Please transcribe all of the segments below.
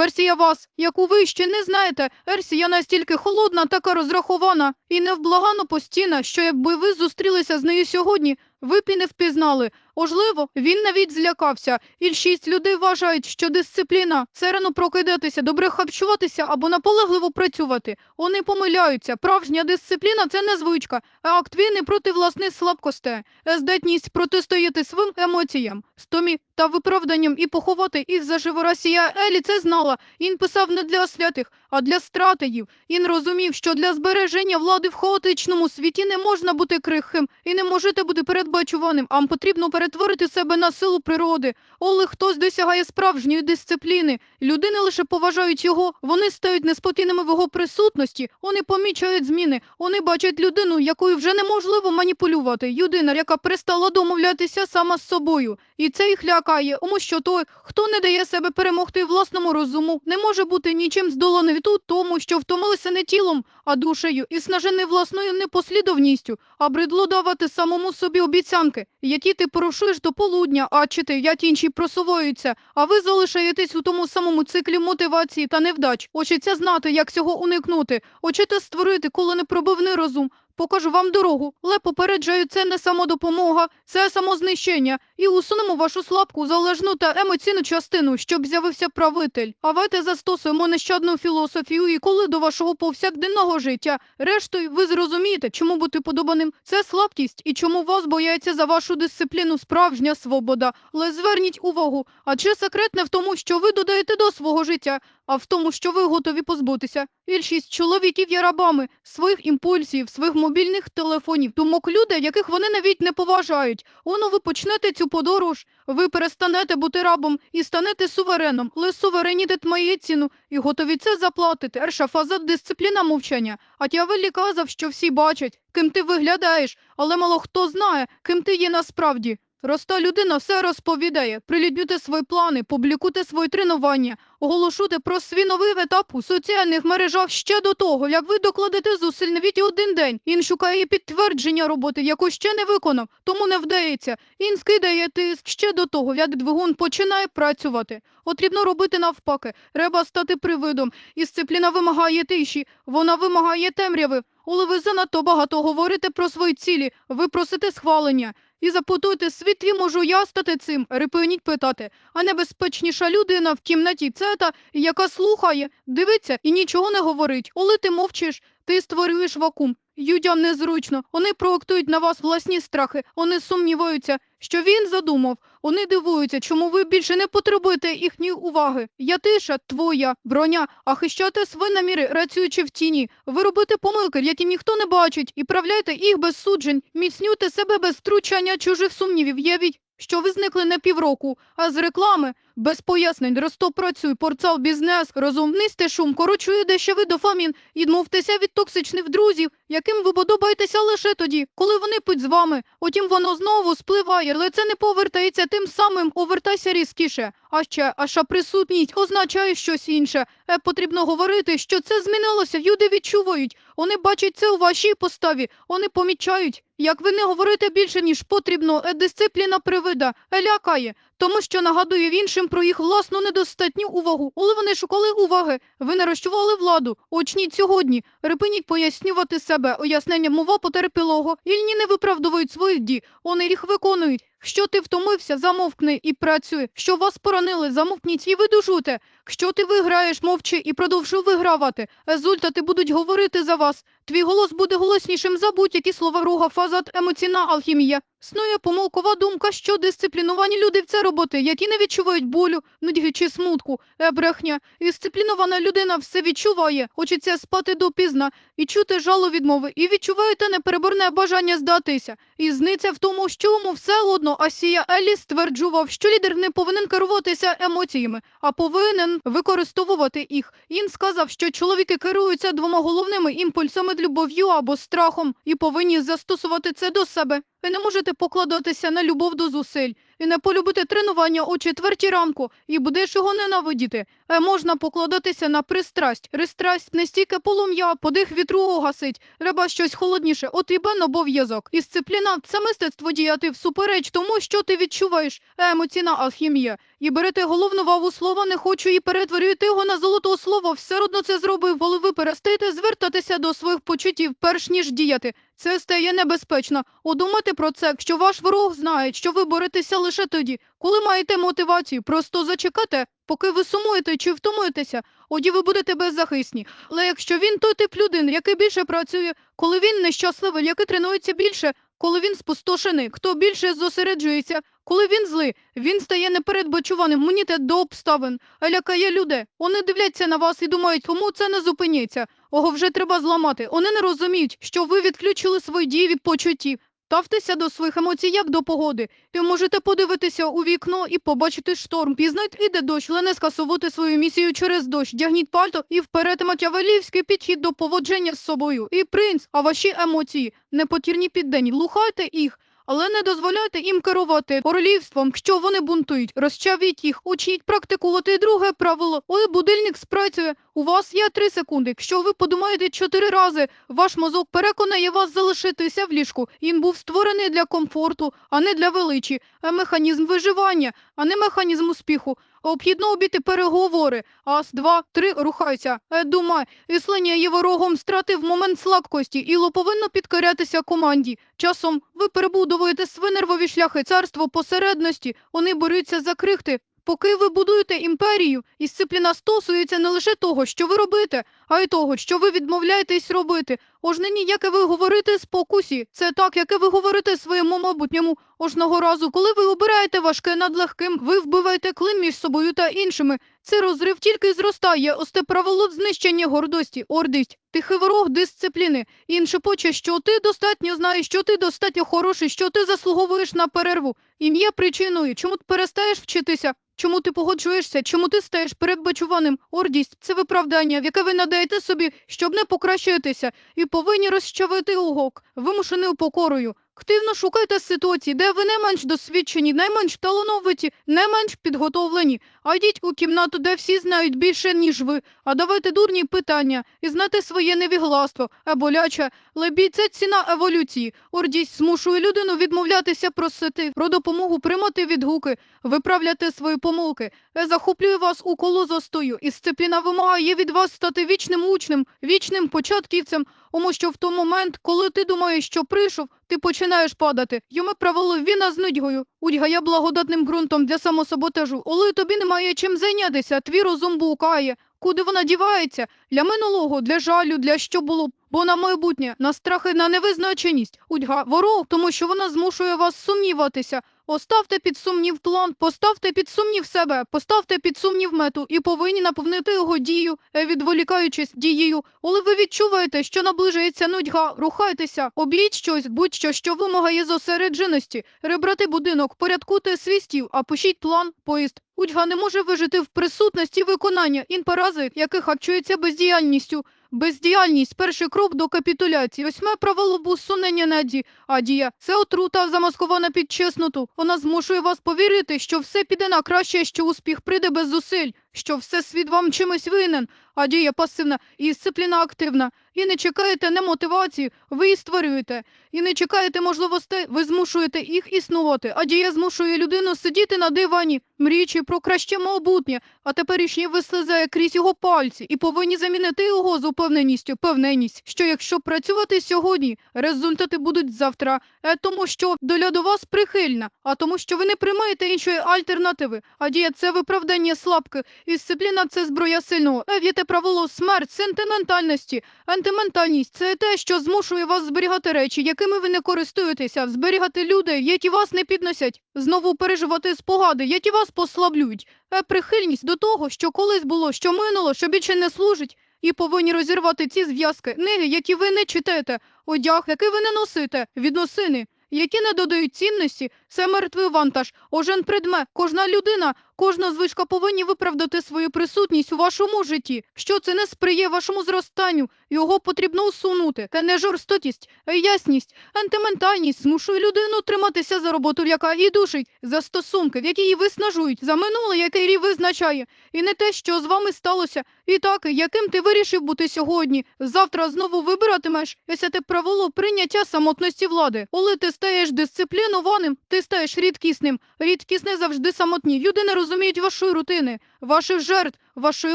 версія вас, яку ви ще не знаєте. Ерсія настільки холодна, така розрахована і невблагано постійна, що якби ви зустрілися з нею сьогодні, ви б і не впізнали. Можливо, він навіть злякався. Більшість людей вважають, що дисципліна це рано прокидатися, добре харчуватися або наполегливо працювати. Вони помиляються. Правжня дисципліна це не звичка, а акт війни проти власних слабкостей, здатність протистояти своїм емоціям, стомі та виправданням і поховати їх заживо. Росія Елі це знала. Він писав не для святих, а для стратегів. Він розумів, що для збереження влади в хаотичному світі не можна бути крихким і не можете бути передбачуваним, а потрібно перетворити себе на силу природи. Оле хтось досягає справжньої дисципліни, люди не лише поважають його, вони стають неспокійними в його присутності, вони помічають зміни, вони бачать людину, якою вже неможливо маніпулювати. Людина, яка перестала домовлятися сама з собою. І це їх лякає, тому що той, хто не дає себе перемогти власному розуму, не може бути нічим здоланий тут, тому що втомилися не тілом, а душею, і снажений власною непослідовністю, а бридло давати самому собі обіцянки, які ти порушуєш до полудня, а чи ти, як інші просуваються, а ви залишаєтесь у тому самому циклі мотивації та невдач. Хочеться знати, як цього уникнути, хочете створити коли непробивний розум. Покажу вам дорогу, але попереджаю, це не самодопомога, це самознищення. І усунемо вашу слабку, залежну та емоційну частину, щоб з'явився правитель. А давайте застосуємо нещадну філософію і коли до вашого повсякденного життя. Рештою, ви зрозумієте, чому бути подобаним це слабкість і чому вас бояться за вашу дисципліну справжня свобода. Але зверніть увагу, адже секрет не в тому, що ви додаєте до свого життя, а в тому, що ви готові позбутися. Більшість чоловіків є рабами своїх імпульсів, своїх мобільних телефонів, думок людей, яких вони навіть не поважають. Воно ви почнете цю подорож, ви перестанете бути рабом і станете сувереном. Але суверенітет має ціну і готові це заплатити. Перша фаза дисципліна мовчання. А Тявелі казав, що всі бачать, ким ти виглядаєш, але мало хто знає, ким ти є насправді. Роста людина все розповідає. Прилюднюйте свої плани, публікуйте свої тренування, оголошуйте про свій новий етап у соціальних мережах ще до того, як ви докладете зусиль навіть один день. Він шукає підтвердження роботи, яку ще не виконав, тому не вдається. Він скидає тиск ще до того, як двигун починає працювати. Потрібно робити навпаки. Треба стати привидом. Дисципліна вимагає тиші, вона вимагає темряви. Коли ви занадто багато говорите про свої цілі, ви просите схвалення. І запутуйте світлі можу я стати цим, репиніть питати. А небезпечніша людина в кімнаті це та, яка слухає, дивиться і нічого не говорить. Коли ти мовчиш, ти створюєш вакуум. Людям незручно. Вони проектують на вас власні страхи. Вони сумніваються, що він задумав. Вони дивуються, чому ви більше не потребуєте їхньої уваги. Я тиша, твоя броня, а хищати свої наміри, працюючи в тіні. Ви робите помилки, які ніхто не бачить, і правляйте їх без суджень, міцнюйте себе без втручання чужих сумнівів. Явіть, що ви зникли на півроку, а з реклами без пояснень Ростов працює, портал бізнес, розумнисте шум, корочує дешевий дофамін, відмовтеся від токсичних друзів, яким ви подобаєтеся лише тоді, коли вони путь з вами. Потім воно знову спливає, але це не повертається тим самим, повертайся різкіше. А ще, аша присутність означає щось інше. Е, потрібно говорити, що це змінилося. Люди відчувають. Вони бачать це у вашій поставі. Вони помічають. Як ви не говорите більше, ніж потрібно, е, дисципліна привида, е, лякає, тому що нагадує іншим про їх власну недостатню увагу. Коли вони шукали уваги, ви нарощували владу. Очніть сьогодні. Репиніть пояснювати себе. Ояснення мова потерпілого. Ільні не виправдовують своїх дій. Вони їх виконують. Що ти втомився, замовкни і працюй. Що вас поранили, замовкніть і видужуйте. Якщо ти виграєш, мовчи і продовжуй вигравати. Результати будуть говорити за вас. Твій голос буде голоснішим за будь-які слова руга, фазат, емоційна алхімія. Снує помилкова думка, що дисципліновані люди в це роботи, які не відчувають болю, нудьги чи смутку, е, брехня. Дисциплінована людина все відчуває, хочеться спати допізна, і чути жалу відмови, і відчуваєте непереборне бажання здатися. І зниця в тому, що йому все одно, а Сія Елі стверджував, що лідер не повинен керуватися емоціями, а повинен використовувати їх. Він сказав, що чоловіки керуються двома головними імпульсами любов'ю або страхом і повинні застосувати це до себе. Ви не можете покладатися на любов до зусиль і не полюбити тренування о четвертій ранку і будеш його ненавидіти. Е, можна покладатися на пристрасть. Пристрасть не стільки полум'я, подих вітру гасить. Треба щось холодніше. От і бен обов'язок. Дисципліна це мистецтво діяти всупереч тому, що ти відчуваєш. Емоційна алхімія. і берете головну вагу слова не хочу і перетворюєте його на золото слово. Все одно це зробив, коли ви перестаєте звертатися до своїх почуттів, перш ніж діяти. Це стає небезпечно. Удумайте про це, якщо ваш ворог знає, що ви боретеся лише тоді, коли маєте мотивацію. Просто зачекайте, поки ви сумуєте чи втомуєтеся, тоді ви будете беззахисні. Але якщо він той тип людини, який більше працює, коли він нещасливий, який тренується більше, коли він спустошений, хто більше зосереджується, коли він злий, він стає непередбачуваним, імунітет до обставин, а лякає людей. Вони дивляться на вас і думають, кому це не зупиніться. Ого, вже треба зламати. Вони не розуміють, що ви відключили свої дії від почуттів. Ставтеся до своїх емоцій як до погоди. Ви можете подивитися у вікно і побачити шторм. Пізнать іде дощ, але не скасовувати свою місію через дощ. Дягніть пальто і вперед матявелівський підхід до поводження з собою. І принц, а ваші емоції непотірні піддені. Лухайте їх. Але не дозволяйте їм керувати королівством, якщо вони бунтують. Розчавіть їх, учіть практикувати друге правило. Коли будильник спрацює, у вас є три секунди. Якщо ви подумаєте чотири рази, ваш мозок переконає вас залишитися в ліжку. Він був створений для комфорту, а не для величі. А Механізм виживання, а не механізм успіху. Обхідно обіти переговори. Ас, два, три, рухайся. Е, думай, Іслення є ворогом стратив момент слабкості, іло повинно підкорятися команді. Часом ви перебудовуєте свинервові шляхи, царство посередності, вони борються за крихти. Поки ви будуєте імперію, дисципліна стосується не лише того, що ви робите, а й того, що ви відмовляєтесь робити. Ож нині, яке ви говорите спокусі, це так, яке ви говорите своєму майбутньому. Ожного разу, коли ви обираєте важке над легким, ви вбиваєте клин між собою та іншими. Цей розрив тільки зростає, осте правило знищення гордості, ордість, тихий ворог дисципліни. Він шепоче, що ти достатньо знаєш, що ти достатньо хороший, що ти заслуговуєш на перерву. Ім'я причиною, чому ти перестаєш вчитися? Чому ти погоджуєшся? Чому ти стаєш передбачуваним? Ордість це виправдання, в яке ви надаєте собі, щоб не покращитися, і повинні розчавити угок, вимушений покорою. Активно шукайте ситуації, де ви не менш досвідчені, найменш талановиті, не менш підготовлені. А йдіть у кімнату, де всі знають більше, ніж ви, а давайте дурні питання і знати своє невігластво, а боляче. Лебій це ціна еволюції. Ордість змушує людину відмовлятися просити про допомогу, приймати відгуки, виправляти свої помилки. Я захоплюю вас у коло застою, і дисципліна вимагає від вас стати вічним учнем, вічним початківцем, тому що в той момент, коли ти думаєш, що прийшов, ти починаєш падати. Йому правило віна з нудьгою. Удьга є благодатним ґрунтом для самосаботажу. Коли тобі немає чим зайнятися, твій розум блукає. Куди вона дівається? Для минулого, для жалю, для що було б. Бо на майбутнє, на страхи, на невизначеність. Удьга ворог, тому що вона змушує вас сумніватися. Поставте під сумнів план, поставте під сумнів себе, поставте під сумнів мету і повинні наповнити його дію, е, відволікаючись дією. Коли ви відчуваєте, що наближається нудьга, рухайтеся, обійдь щось, будь-що, що вимагає зосередженості, ребрати будинок, порядкуйте свій стіл, а пишіть план, поїзд. Удьга не може вижити в присутності виконання інпарази, який харчується бездіяльністю. Бездіяльність перший крок до капітуляції. Восьме правило усунення наді. Адія це отрута, замаскована під чесноту. Вона змушує вас повірити, що все піде на краще, що успіх прийде без зусиль, що все світ вам чимось винен. Адія пасивна і дисципліна активна. І не чекаєте не мотивації, ви її створюєте. І не чекаєте можливостей, ви змушуєте їх існувати. Адія змушує людину сидіти на дивані, мріючи про краще майбутнє, а теперішнє вислизає крізь його пальці і повинні замінити його з упевненістю, певненість, що якщо працювати сьогодні, результати будуть завтра, е, тому що доля до вас прихильна, а тому, що ви не приймаєте іншої альтернативи. Адія це виправдання слабки, і дисципліна це зброя сильного. Е, правило смерть, сентиментальності. Антиментальність це те, що змушує вас зберігати речі, якими ви не користуєтеся, зберігати людей, які вас не підносять, знову переживати спогади, які вас послаблюють. Е, Прихильність до того, що колись було, що минуло, що більше не служить. І повинні розірвати ці зв'язки, книги, які ви не читаєте, одяг, який ви не носите, відносини, які не додають цінності, це мертвий вантаж, ожен предмет, кожна людина, кожна звичка повинні виправдати свою присутність у вашому житті. Що це не сприє вашому зростанню, його потрібно усунути. Та не жорстокість, ясність, антиментальність змушує людину триматися за роботу, яка її душить, за стосунки, в які її виснажують, за минуле, яке її визначає, і не те, що з вами сталося, і так, яким ти вирішив бути сьогодні. Завтра знову вибиратимеш, якщо те правило прийняття самотності влади. Коли ти стаєш дисциплінованим, ти ти стаєш рідкісним. Рідкісне завжди самотні. Люди не розуміють вашої рутини, ваших жертв, вашої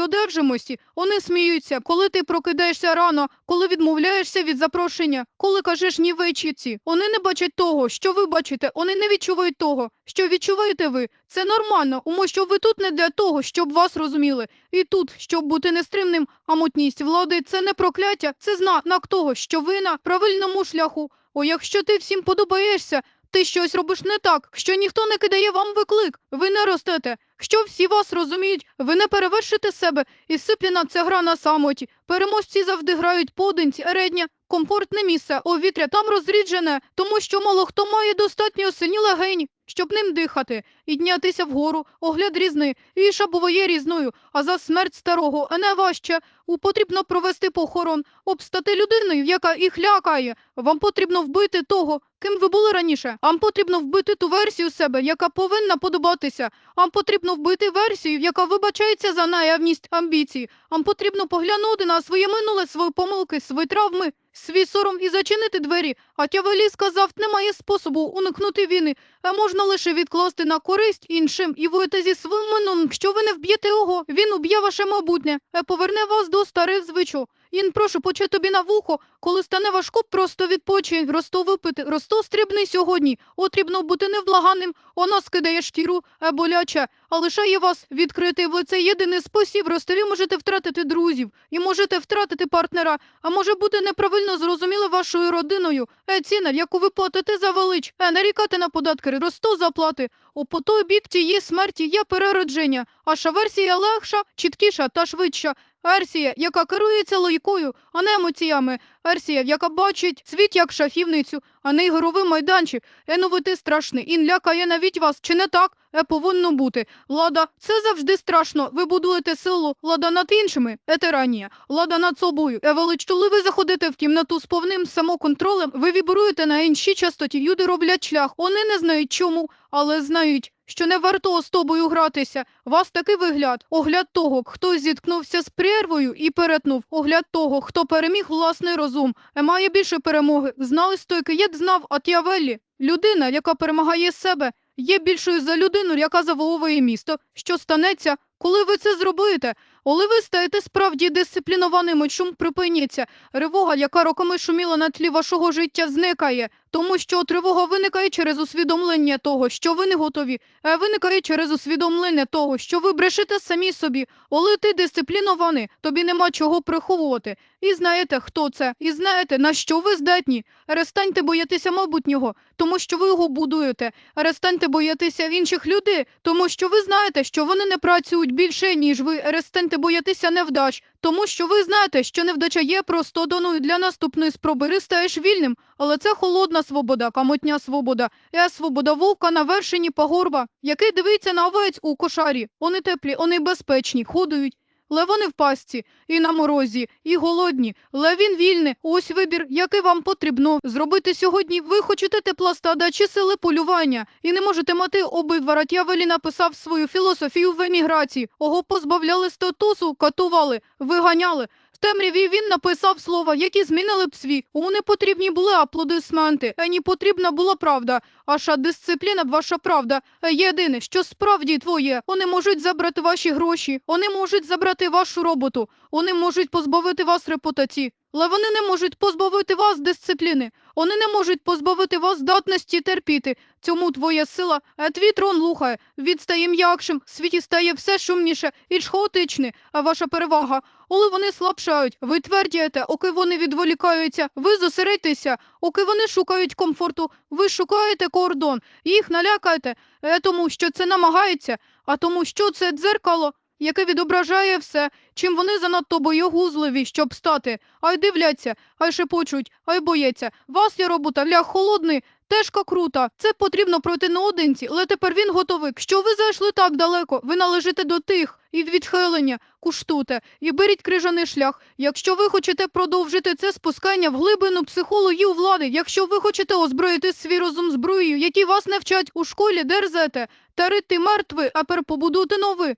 одержимості. Вони сміються, коли ти прокидаєшся рано, коли відмовляєшся від запрошення, коли кажеш ні вечірці. Вони не бачать того, що ви бачите. Вони не відчувають того, що відчуваєте ви. Це нормально, тому що ви тут не для того, щоб вас розуміли. І тут, щоб бути нестримним, а мутність влади це не прокляття, це знак того, що ви на правильному шляху. О, якщо ти всім подобаєшся, ти щось робиш не так, що ніхто не кидає вам виклик, ви не ростете. Що всі вас розуміють, ви не перевершите себе, і сипліна це гра на самоті. Переможці завжди грають подинці, редня, комфортне місце, овітря там розріджене, тому що мало хто має достатньо сильні легені, щоб ним дихати, і днятися вгору, огляд різний, іша буває різною, а за смерть старого не важче. У потрібно провести похорон, обстати людиною, яка їх лякає. Вам потрібно вбити того, ким ви були раніше. Вам потрібно вбити ту версію себе, яка повинна подобатися. Вам потрібно вбити версію, яка вибачається за наявність амбіцій. Вам потрібно поглянути на своє минуле, свої помилки, свої травми, свій сором і зачинити двері. А Тявелі сказав, немає способу уникнути війни, а можна лише відкласти на користь іншим і воювати зі своїм минулим. Що ви не вб'єте його, він уб'є ваше майбутнє, поверне вас до старих звичок. Ін, прошу, поче тобі на вухо, коли стане важко, просто відпочинь, росто випити, росто стрібний сьогодні. Потрібно бути невблаганним, воно скидає шкіру, боляче, а лишає вас відкрити в лице єдиний спосіб. Рости ви можете втратити друзів і можете втратити партнера, а може бути неправильно зрозуміли вашою родиною. Е, ціна, яку ви платите за велич, е, нарікати на податки, росту заплати. У по той бік тієї смерті є переродження, аша версія легша, чіткіша та швидша. Версія, яка керується логікою, а не емоціями. Версія, яка бачить світ як шахівницю, а не ігровий майданчик. Еновити страшний, він лякає навіть вас. Чи не так? Е, повинно бути. Лада, це завжди страшно. Ви будуєте силу. Лада над іншими. Е, тиранія. Лада над собою. Е, велич, коли ви заходите в кімнату з повним самоконтролем, ви вібруєте на іншій частоті. Люди роблять шлях. Вони не знають чому, але знають. Що не варто з тобою гратися. Вас такий вигляд. Огляд того, хто зіткнувся з прервою і перетнув. Огляд того, хто переміг власний розум. Е, Має більше перемоги. Знали стойки, як знав Ат'явеллі. Людина, яка перемагає себе, є більшою за людину, яка завоює місто. Що станеться, коли ви це зробите? Коли ви стаєте справді дисциплінованими, шум припиніться. Ривога, яка роками шуміла на тлі вашого життя, зникає. Тому що тривога виникає через усвідомлення того, що ви не готові, а виникає через усвідомлення того, що ви брешете самі собі. Коли ти дисциплінований, тобі нема чого приховувати. І знаєте, хто це, і знаєте, на що ви здатні. Перестаньте боятися майбутнього, тому що ви його будуєте. Перестаньте боятися інших людей, тому що ви знаєте, що вони не працюють більше, ніж ви. Перестаньте боятися невдач, тому що ви знаєте, що невдача є просто доною для наступної спроби. Ри стаєш вільним, але це холодна свобода, камотня свобода. Я свобода вовка на вершині пагорба, який дивиться на овець у кошарі. Вони теплі, вони безпечні, ходують. Левони в пастці, і на морозі, і голодні. Левін вільний. Ось вибір, який вам потрібно зробити сьогодні. Ви хочете тепла стада чи сили полювання, і не можете мати обидва. Ратявелі написав свою філософію в еміграції. Ого позбавляли статусу, катували, виганяли. В темряві він написав слова, які змінили б світ. Йому не потрібні були аплодисменти, ені потрібна була правда. Ваша дисципліна, ваша правда. Єдине, що справді твоє. Вони можуть забрати ваші гроші, вони можуть забрати вашу роботу, вони можуть позбавити вас репутації. Але вони не можуть позбавити вас дисципліни. Вони не можуть позбавити вас здатності терпіти. Цьому твоя сила, а твій трон лухає. Від стає м'якшим, світі стає все шумніше і хаотичне, а ваша перевага. Коли вони слабшають, ви твердієте, оки вони відволікаються, ви зосередьтеся, оки вони шукають комфорту, ви шукаєте кордон, їх налякаєте, е, тому що це намагається, а тому що це дзеркало, яке відображає все, чим вони занадто боєгузливі, щоб стати. Ай дивляться, ай шепочуть, ай бояться. Вас є робота, ля холодний, тежка крута. Це потрібно пройти наодинці, але тепер він готовий. Що ви зайшли так далеко, ви належите до тих і відхилення, куштуйте і беріть крижаний шлях. Якщо ви хочете продовжити це спускання в глибину психології влади, якщо ви хочете озброїти свій розум зброєю, які вас не вчать у школі, дерзете, тарити мертвий, а перепобудувати новий.